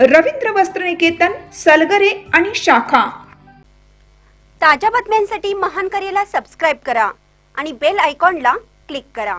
रवींद्र वस्त्रनिकेतन सलगरे आणि शाखा. ताज्या बातम्यांसाठी महान करेला सबस्क्राईब करा आणि बेल आयकॉनला क्लिक करा.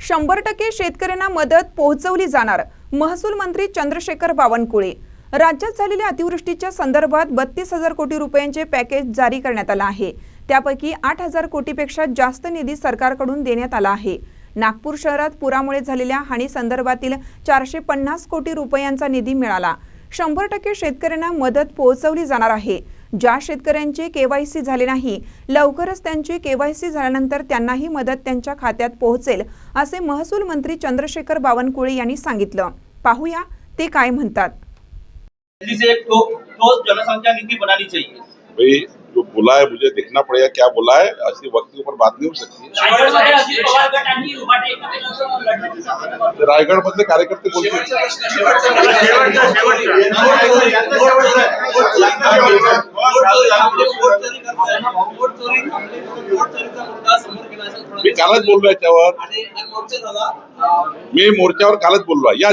शंभर टक्के शेतकऱ्यांना मदत पोहोचवली जाणार महसूल मंत्री चंद्रशेखर बावनकुळे. राज्यात झालेल्या अतिवृष्टीच्या संदर्भात बत्तीस हजार कोटी रुपयांचे पॅकेज जारी करण्यात आलं आहे. त्यापैकी आठ हजार कोटीपेक्षा जास्त निधी सरकारकडून देण्यात आला आहे. नागपूर शहरात पुरामुळे झालेल्या हानी संदर्भातील चारशे पन्नास कोटी रुपयांचा निधी मिळाला. शंभर टक्के शेतकऱ्यांना मदत पोहोचवली जाणार आहे. ज्या शेतकऱ्यांचे केवायसी झाले नाही लवकरच त्यांची केवायसी झाल्यानंतर त्यांनाही मदत त्यांच्या खात्यात पोहोचेल असे महसूल मंत्री चंद्रशेखर बावनकुळे यांनी सांगितलं. पाहूया ते काय म्हणतात. जनसंख्या नीति बनानी चाहिए भाई जो बोला है मुझे देखना पड़ेगा क्या बोला है ऐसी वक्त के ऊपर बात नहीं हो सकती। रायगड मधले कार्यकर्ते बोलतील मी कालच बोललो याच्यावर. मी मोर्चावर कालच बोललो या